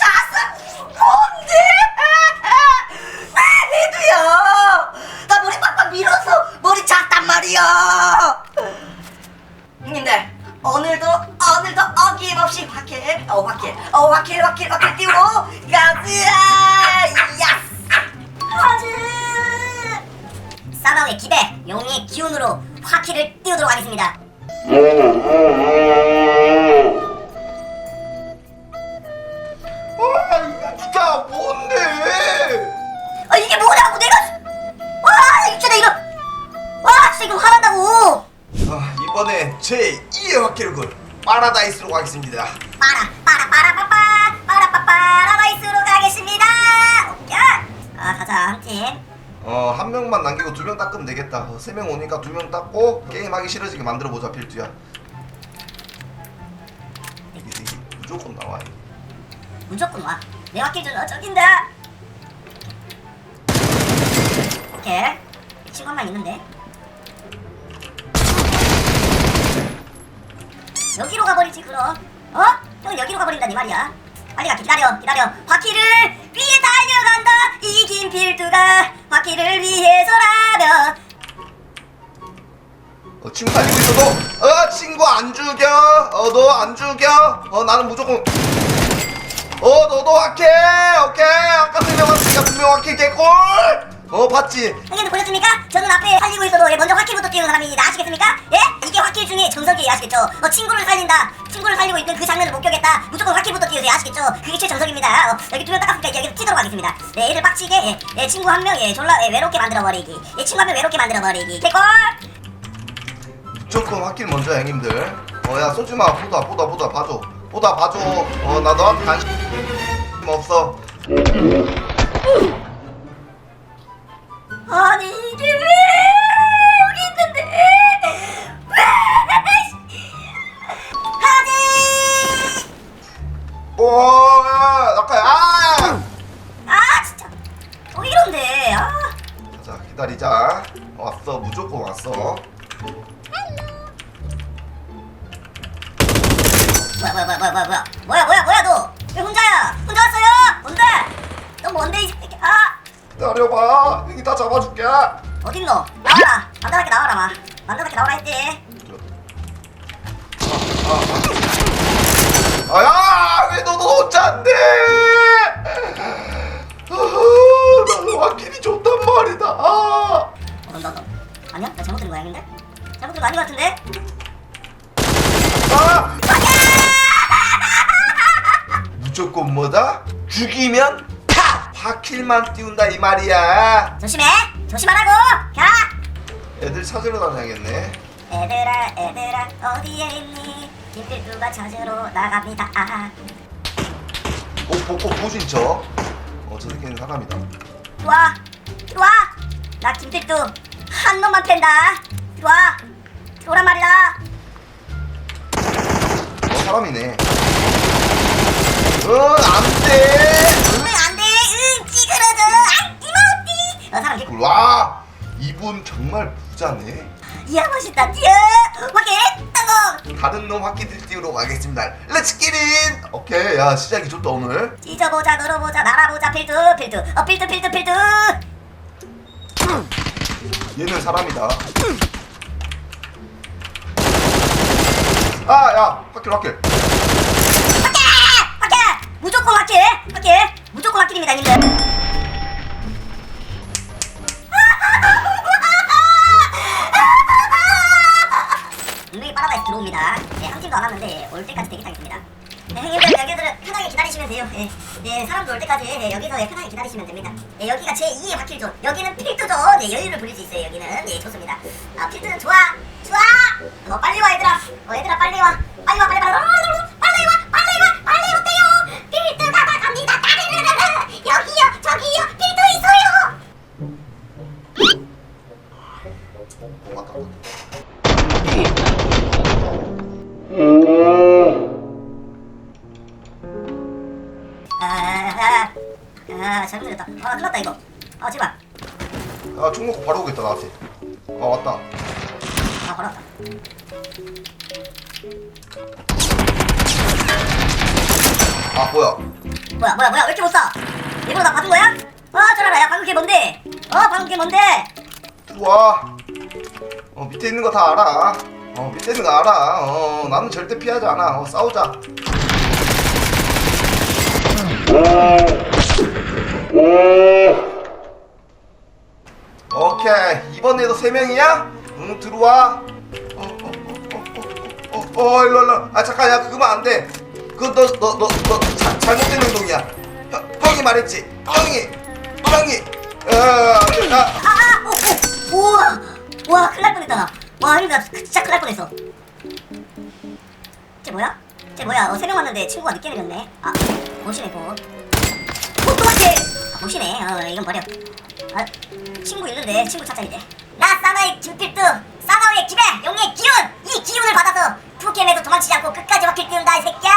샷은 뭔데? 왜 해도요? 나 머리 빡빡 밀어서 머리 잤단 말이야. 형님들 오늘도 오늘도 어김없이 화킬 어 화킬 어 화킬 화킬 화킬 띄우고 가즈야 야스 사나우의 기대 용의 기운으로 화킬을 띄우도록 하겠습니다 이번에 제 2의 화킬군 파라다이스로 가겠습니다. 빠라 빠라 빠라 빠빠 빠라 빠빠 라바이스로 가겠습니다 오케이 아 가자 한 팀 어 한 명만 남기고 두 명 닦으면 되겠다. 어, 세명 오니까 두 명 닦고 게임 하기 싫어지게 만들어 보자 필두야. 이게 이게 무조건 나와. 무조건 와. 내좀 저긴다. 오케이. 이 친구 한명 있는데. 여기로 가버리지 그럼. 어? 형 여기로 가버린다니 말이야. 빨리 가 기다려 기다려. 바퀴를 위해 달려간다. 이긴 필두가 바퀴를 위해서라면. 어 친구 달리고 있어도 어 친구 안 죽여. 어 너 안 죽여. 어 나는 무조건. 어 너도 화킬. 오케이 아까 세명 왔으니까 두명 화킬 개꿀. 어 봤지? 형님들 보셨습니까? 저는 앞에 살리고 있어도 예, 먼저 화킬부터 띄우는 사람입니다. 아시겠습니까? 예? 화킬 중에 정석이에요. 아시겠죠? 어, 친구를 살린다. 친구를 살리고 있던 그 장면을 목격했다. 무조건 화킬부터 띄우세요. 아시겠죠? 그게 최정석입니다. 어, 여기 두명 닦았으니까 여기서 튀도록 하겠습니다. 네, 얘를 빡치게 예, 예, 친구 한 명 예, 졸라 예, 외롭게 만들어버리기. 예, 친구 한 명 외롭게 만들어버리기. 개꿀! 무조건 화킬 먼저 형님들. 어 야 쏘지마 보다 보다 보다 봐줘. 보다 봐줘. 어 나 너한테 관심 없어. 아니 이게 왜 오야 낙하야. 아! 아 진짜. 또 이런데. 아. 자 기다리자. 왔어 무조건 왔어. 뭐야 뭐야 뭐야 뭐야 뭐야. 뭐야 뭐야 뭐야 뭐야 너. 왜 혼자야? 혼자 왔어요? 뭔데? 너 뭔데 이 새끼? 아. 기다려봐. 여기 다 잡아줄게. 어딨노 나와라. 만다랗게 나와라 마. 만다랗게 나오라 했지. 아 야왜 너도 혼자인데? 아, 나는 화킬이 좋단 말이다. 아. 어, 너, 너, 너. 아니야? 나 잘못 들은 거 아닌데? 잘못 들은 거 아닌 것 같은데? 아! 무조건 뭐다? 죽이면 파! 화킬만 띄운다 이 말이야. 조심해! 조심하라고! 가! 애들 찾으러 다녀야겠네. 얘들아 얘들아 어디에 있니? 김필두가 찾으러 나갑니다 아. 꼭꼭꼭 보신 척. 어, 저 새끼는 사람이다. 들어와! 들어와! 나 김필두 한 놈만 팬다 들어와! 들어오란 말이다 어, 사람이네. 응, 안 돼. 응 안돼 응 찌그러져 아어 사람 개 와, 이분 정말 부자네. 이야 멋있다 뛰어 확인 땅 공 다른 놈 화키들 띄우러 가겠습니다. 렛츠 기린! 오케이, 야 시작이 좋다 오늘. 찢어보자 늘어보자 날아보자 필두 필두 어 필두 필두 필두 얘는 사람이다. 아, 야, 화킬 화킬. 확인! 확인! 무조건 확인! 확인! 무조건 확인입니다, 님들. 네, 안 왔는데 올 때까지 대기타겠습니다. 네, 형님들 여기들은 편하게 기다리시면 돼요. 예, 네, 사람도 올 때까지 예, 여기서 예, 편하게 기다리시면 됩니다. 네, 여기가 제 2의 확킬존. 여기는 필드존. 네, 여유를 부릴 수 있어요. 여기는 네, 좋습니다. 아, 필드는 좋아, 좋아. 어, 빨리 와 얘들아. 어, 얘들아 빨리 와, 빨리 와. 빨리 와, 아, 잘못 들렸다. 아, 큰일 났다 이거. 아, 제발. 아, 총 먹고 바로 오겠다 나한테. 아, 왔다. 아, 바로 왔다. 아 뭐야 뭐야 뭐야 뭐야 왜 이렇게 못 쏴? 일부러 나 받은 거야? 아 저라라 야 방금 그게 뭔데? 어 방금 그게 뭔데? 들어와 어 밑에 있는 거 다 알아 어 밑에 있는 거 알아 어 나는 절대 피하지 않아 어 싸우자 오케이. 이번에도 세 명이야? 응 들어와. 어 어 어 어 어 어 어, 어, 어, 일로 일로. 아 잠깐 야 그거만 안돼. 그거 너너 너 너 잘못된 행동이야. 형, 형이 말했지. 형이 형이. 어, 아, 아아 오, 오, 우와. 와 큰일 날 뻔했다. 와 형님 나 진짜 큰일 날 뻔했어. 쟤 뭐야? 쟤 뭐야? 어, 세명 왔는데 친구가 늦게 내렸네. 아 보시네 보 포토마켓 아 보시네. 어 이건 버려. 아 친구 있는데 친구 찾자 이제 나 사나이 김필두 사나이의 기배 용의 기운! 이 기운을 받아서 프로게임에서 도망치지 않고 끝까지 확킬 띄운다 이 새끼야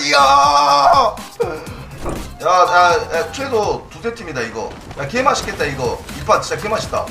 말이야. 야, 야, 야, 최소 두세 팀이다 이거. 야, 개 맛있겠다 이거. 이파 진짜 개 맛있다.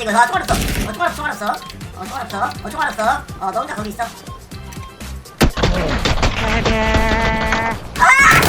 없어, 찌야 돼. 총알 없어, 이거. 아, 총알 없어. 어, 총알 없어, 총알 없어. 어, 총알 없어. 어, 총알 없어. 어, 너 혼자 거기 있어. 아,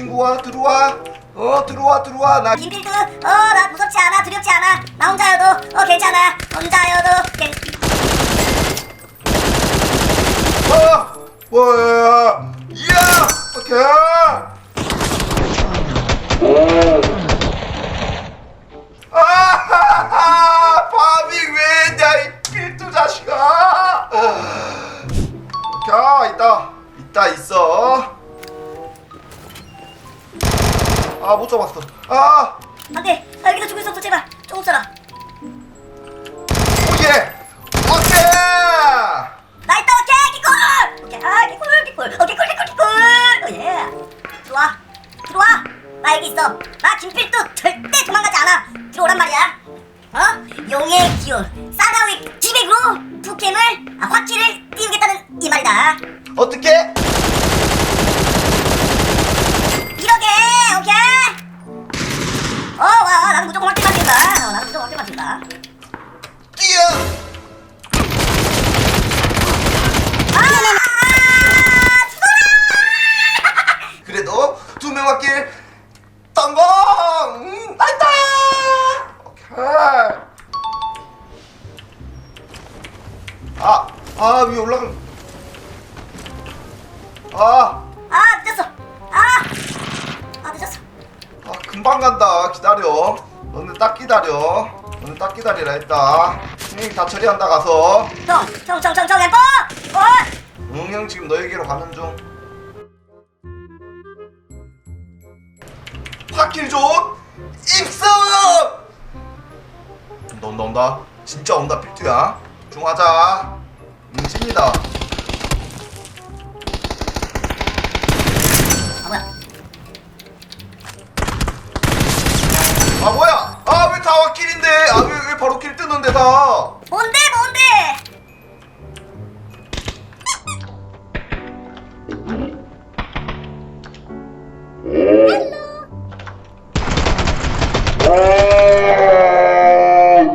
친구와 들어와. 어 들어와 들어와. 나 김필드, 어, 나 무섭지 않아, 두렵지 않아. 나 혼자여도, 어, 괜찮아. 혼자여도, 괜. 어 뭐야? 아못 잡았어. 아! 안 돼. 나 여기서 죽을 수 없어, 제발. 조금 써라. 오케이 오케이. 나 있다 오케이. 기꿀 오케이. 아 기꿀 기꿀 어 기꿀 기꿀 기꿀 오예. 들어와. 들어와. 나 여기 있어. 나 김필도 절대 도망가지 않아. 들어오란 말이야. 어? 용의 기운. 사나위 기백으로 북캠을 아, 확기를 띄우겠다는 이 말이다. 어떻게? 이러게 오케이 어 와 나는 무조건 확기 맞힌다 어, 나는 무조건 확기 맞힌다 뛰어. 아 죽어라 그래도 두명 왔길 성공! 음, 나이다! 오케이. 아, 아 위에 올라가. 아, 아 아, 금방 간다. 기다려. 너네 딱 기다려. 너네 딱 기다리라 했다. 형이 다 처리한다 가서. 청청청청청 엠퍼 어 응, 형 지금 너에게로 가는 중. 확킬 존 입성! 온다 온다 온다. 진짜 온다 필투야. 중하자. 음, 칩니다. 아 뭐야? 아 왜 다 왁킬인데? 아 왜 왜 바로 킬 뜨는데 다? 뭔데 뭔데?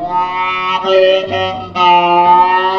아, 우리 된다.